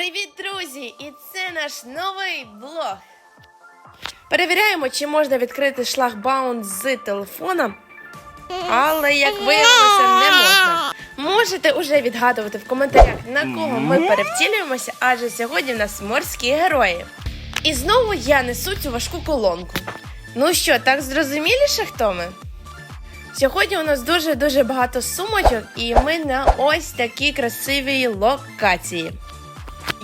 Привіт, друзі! І це наш новий блог. Перевіряємо, чи можна відкрити шлагбаум з телефона. Але як виявилося, не можна. Можете уже відгадувати в коментарях, на кого ми перевтілюємося, адже сьогодні в нас морські герої. І знову я несу цю важку колонку. Ну що, так зрозуміліше, хто ми? Сьогодні у нас дуже-дуже багато сумочок, і ми на ось такій красивій локації.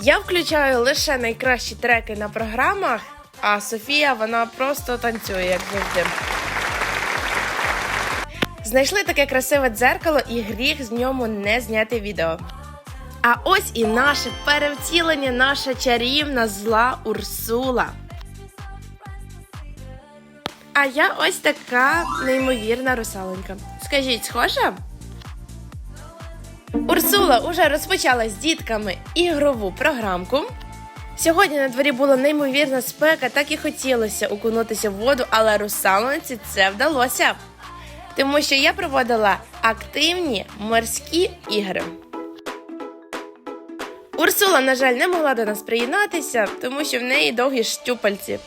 Я включаю лише найкращі треки на програмах, а Софія вона просто танцює, як завжди. Знайшли таке красиве дзеркало і гріх з ньому не зняти відео. А ось і наше перевтілення, наша чарівна зла Урсула. А я ось така неймовірна русаленька. Скажіть, схожа? Урсула уже розпочала з дітками ігрову програмку. Сьогодні на дворі була неймовірна спека, так і хотілося окунутися в воду, але русалонці це вдалося. Тому що я проводила активні морські ігри. Урсула, на жаль, не могла до нас приєднатися, тому що в неї довгі щупальці.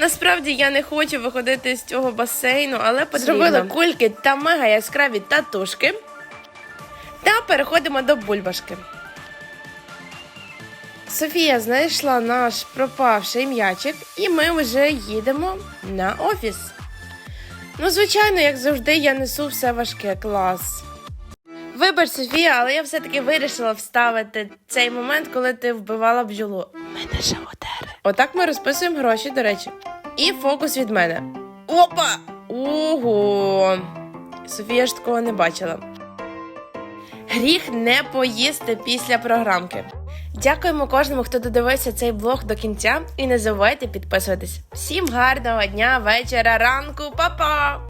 Насправді я не хочу виходити з цього басейну, але потрібно. зробила кульки та мега яскраві татушки. Переходимо до бульбашки. Софія знайшла наш пропавший м'ячик, і ми вже їдемо на офіс. Ну, звичайно, як завжди, я несу все важке клас. Вибач, Софія, але я все-таки вирішила вставити цей момент, коли ти вбивала бджолу. Мене животери. Отак ми розписуємо гроші, до речі. І фокус від мене. Опа! Ого! Софія ж такого не бачила. Гріх не поїсти після програмки. Дякуємо кожному, хто додивився цей блог до кінця, і не забувайте підписуватись. Всім гарного дня, вечора, ранку, па-па!